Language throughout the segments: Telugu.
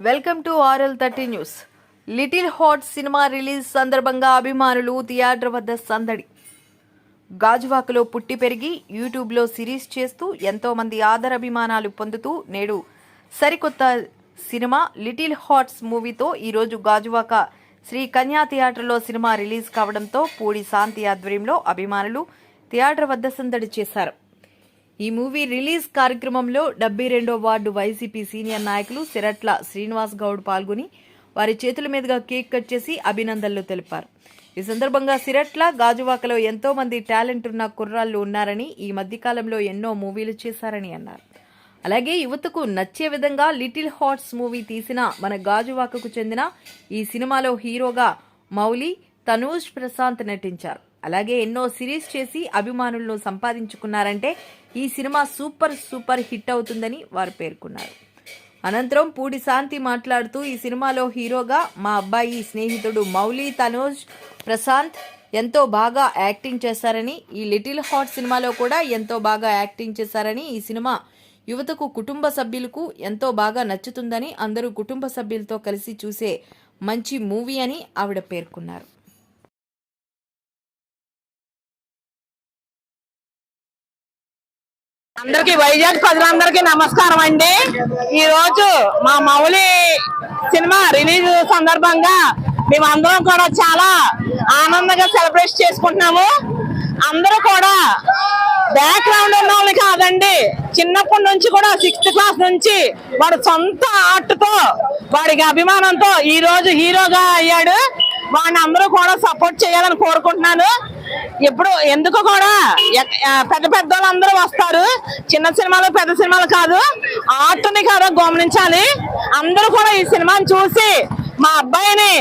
Welcome to RL thirty news. Little heart cinema release సందర్భంగా అభిమానులు థియేటర్ వద్ద సందడి. గాజువాకలో పుట్టి పెరిగి యూట్యూబ్లో సిరీస్ చేస్తూ ఎంతోమంది ఆదరాభిమానాలు పొందుతూ నేడు సరికొత్త సినిమా లిటిల్ హాట్స్ మూవీతో ఈరోజు గాజువాక శ్రీ కన్యా థియేటర్లో సినిమా రిలీజ్ కావడంతో పూడి శాంతి ఆధ్వర్యంలో అభిమానులు థియేటర్ వద్ద సందడి చేశారు. ఈ మూవీ రిలీజ్ కార్యక్రమంలో డెబ్బై రెండో వార్డు వైసీపీ సీనియర్ నాయకులు సిరట్ల శ్రీనివాస్ గౌడ్ పాల్గొని వారి చేతుల మీదుగా కేక్ కట్ చేసి అభినందనలు తెలిపారు. ఈ సందర్భంగా సిరట్ల గాజువాకలో ఎంతో మంది టాలెంట్ ఉన్న కుర్రాళ్ళు ఉన్నారని ఈ మధ్యకాలంలో ఎన్నో మూవీలు చేశారని అన్నారు. అలాగే యువతకు నచ్చే విధంగా లిటిల్ హార్ట్స్ మూవీ తీసిన మన గాజువాకకు చెందిన ఈ సినిమాలో హీరోగా మౌలి తనూజ్ ప్రశాంత్ నటించారు. అలాగే ఎన్నో సిరీస్ చేసి అభిమానులను సంపాదించుకున్నారంటే ఈ సినిమా సూపర్ సూపర్ హిట్ అవుతుందని వారు పేర్కొన్నారు. అనంతరం పూడి శాంతి మాట్లాడుతూ ఈ సినిమాలో హీరోగా మా అబ్బాయి స్నేహితుడు మౌలి తనోజ్ ప్రశాంత్ ఎంతో బాగా యాక్టింగ్ చేశారని ఈ లిటిల్ హాట్ సినిమాలో కూడా ఎంతో బాగా యాక్టింగ్ చేశారని ఈ సినిమా యువతకు కుటుంబ సభ్యులకు ఎంతో బాగా నచ్చుతుందని అందరూ కుటుంబ సభ్యులతో కలిసి చూసే మంచి మూవీ అని ఆవిడ పేర్కొన్నారు. అందరికి వైజాగ్ ప్రజలందరికీ నమస్కారం అండి. ఈ రోజు మా మౌలి సినిమా రిలీజ్ సందర్భంగా మేమందరం కూడా చాలా ఆనందంగా సెలబ్రేట్ చేసుకుంటున్నాము. అందరూ కూడా బ్యాక్గ్రౌండ్ ఉన్న వాళ్ళు కాదండి. చిన్నప్పటి నుంచి కూడా సిక్స్త్ క్లాస్ నుంచి వాడు సొంత ఆర్ట్తో వాడికి అభిమానంతో ఈ రోజు హీరోగా అయ్యాడు. వాడిని అందరూ కూడా సపోర్ట్ చేయాలని కోరుకుంటున్నాను. ఇప్పుడు ఎందుకు కూడా పెద్ద పెద్ద అందరూ వస్తారు. చిన్న సినిమాలు పెద్ద సినిమాలు కాదు. ఆర్ట్ని కదా గమనించాలి. అందరూ కూడా ఈ సినిమాని చూసి మా అబ్బాయిని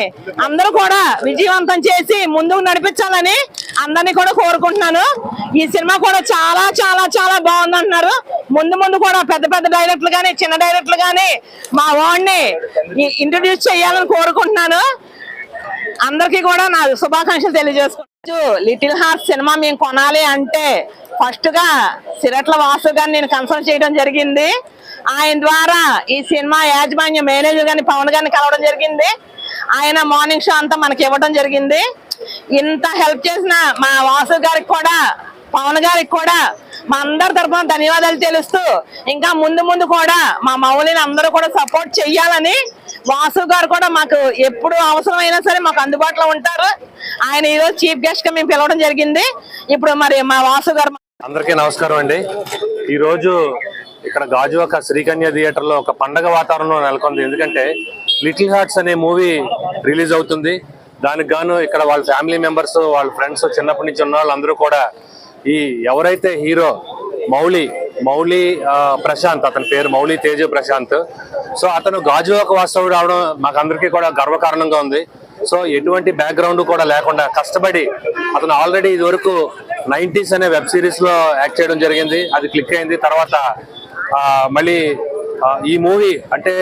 అందరూ కూడా విజయవంతం చేసి ముందుకు నడిపించాలని అందరినీ కూడా కోరుకుంటున్నాను. ఈ సినిమా కూడా చాలా చాలా చాలా బాగుంది అంటున్నారు ముందు ముందు కూడా పెద్ద పెద్ద డైరెక్టర్లు కానీ చిన్న డైరెక్టర్లు కానీ మా వాడిని ఇంట్రడ్యూస్ చేయాలని కోరుకుంటున్నాను. అందరికీ కూడా నా శుభాకాంక్షలు తెలియజేసుకోవచ్చు లిటిల్ హార్ట్ సినిమా మేము కొనాలి అంటే ఫస్ట్గా సిరట్ల వాసు గారిని నేను కన్సల్ట్ చేయడం జరిగింది. ఆయన ద్వారా ఈ సినిమా యాజమాన్య మేనేజర్ గారిని పవన్ గారిని కలవడం జరిగింది. ఆయన మార్నింగ్ షో అంతా మనకి ఇవ్వడం జరిగింది. ఇంత హెల్ప్ చేసిన మా వాసు గారికి కూడా పవన్ గారికి కూడా మా అందరి తరఫున ధన్యవాదాలు తెలుస్తూ ఇంకా ముందు ముందు కూడా మా మౌలిని అందరూ కూడా సపోర్ట్ చెయ్యాలని వాసు గారు కూడా మాకు ఎప్పుడు అవసరమైనా సరే మాకు అందుబాటులో ఉంటారు. ఆయన ఈరోజు చీఫ్ గెస్ట్గా మేము పిలవడం జరిగింది. ఇప్పుడు మరి మా వాసు గారు అందరికీ నమస్కారం అండి. ఈరోజు ఇక్కడ గాజువాక శ్రీకన్య థియేటర్లో ఒక పండగ వాతావరణం నెలకొంది. ఎందుకంటే లిటిల్ హార్ట్స్ అనే మూవీ రిలీజ్ అవుతుంది. దానికి గాను ఇక్కడ వాళ్ళ ఫ్యామిలీ మెంబర్స్ వాళ్ళ ఫ్రెండ్స్ చిన్నప్పటి నుంచి ఉన్న వాళ్ళందరూ కూడా ఈ ఎవరైతే హీరో మౌలి మౌలి ప్రశాంత్ అతని పేరు మౌలి తేజ ప్రశాంత్. సో అతను గాజువాక వాస్తవుడు రావడం మాకు అందరికీ కూడా గర్వకారణంగా ఉంది. సో ఎటువంటి బ్యాక్గ్రౌండ్ కూడా లేకుండా కష్టపడి అతను ఆల్రెడీ ఇది వరకు అనే వెబ్ సిరీస్లో యాక్ట్ చేయడం జరిగింది. అది క్లిక్ అయింది. తర్వాత మళ్ళీ ఈ మూవీ అంటే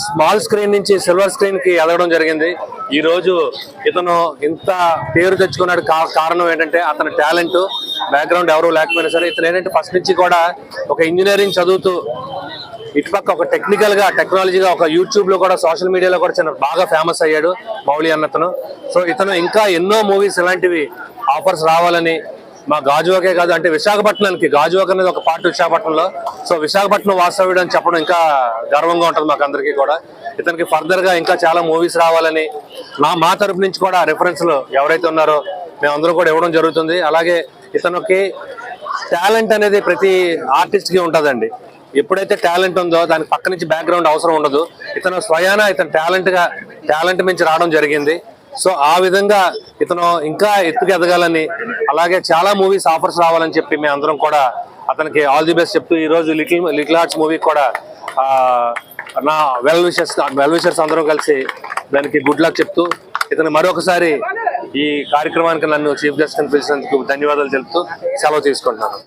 స్మాల్ స్క్రీన్ నుంచి సిల్వర్ స్క్రీన్కి ఎదగడం జరిగింది. ఈరోజు ఇతను ఇంత పేరు తెచ్చుకున్నాడు కా- కారణం ఏంటంటే అతని టాలెంట్ బ్యాక్గ్రౌండ్ ఎవరు లేకపోయినా సరే ఇతను ఏంటంటే ఫస్ట్ నుంచి కూడా ఒక ఇంజనీరింగ్ చదువుతూ ఇటుపక్క ఒక టెక్నికల్గా టెక్నాలజీగా ఒక యూట్యూబ్లో కూడా సోషల్ మీడియాలో కూడా చిన్న బాగా ఫేమస్ అయ్యాడు మౌలి అన్నతను సో ఇతను ఇంకా ఎన్నో మూవీస్ ఇలాంటివి ఆఫర్స్ రావాలని మా గాజువాకే కాదు అంటే విశాఖపట్నానికి గాజువాక అనేది ఒక పార్ట్ విశాఖపట్నంలో. సో విశాఖపట్నం వాస్తవ్యుడు అని చెప్పడం ఇంకా గర్వంగా ఉంటుంది మాకు అందరికీ కూడా. ఇతనికి ఫర్దర్గా ఇంకా చాలా మూవీస్ రావాలని నా మా తరపు నుంచి కూడా రెఫరెన్స్లో ఎవరైతే ఉన్నారో మేమందరం కూడా ఇవ్వడం జరుగుతుంది. అలాగే ఇతనికి టాలెంట్ అనేది ప్రతి ఆర్టిస్ట్కి ఉంటుందండి. ఎప్పుడైతే టాలెంట్ ఉందో దానికి పక్క నుంచి బ్యాక్గ్రౌండ్ అవసరం ఉండదు. ఇతను స్వయాన ఇతను టాలెంట్గా టాలెంట్ మించి రావడం జరిగింది. సో ఆ విధంగా ఇతను ఇంకా ఎత్తుకు ఎదగాలని అలాగే చాలా మూవీస్ ఆఫర్స్ రావాలని చెప్పి మేము అందరం కూడా అతనికి ఆల్ ది బెస్ట్ చెప్తూ ఈ రోజు లిటిల్ లిటిల్ ఆర్ట్స్ మూవీ కూడా ఆ, నా వెల్ విషర్స్ వెల్ విషర్స్ అందరం కలిసి దానికి గుడ్ లక్ చెప్తూ ఇతను మరొకసారి ఈ కార్యక్రమానికి నన్ను చీఫ్ గెస్ట్ అని పిలిచినందుకు ధన్యవాదాలు తెలుపుతూ సెలవు తీసుకుంటున్నాను.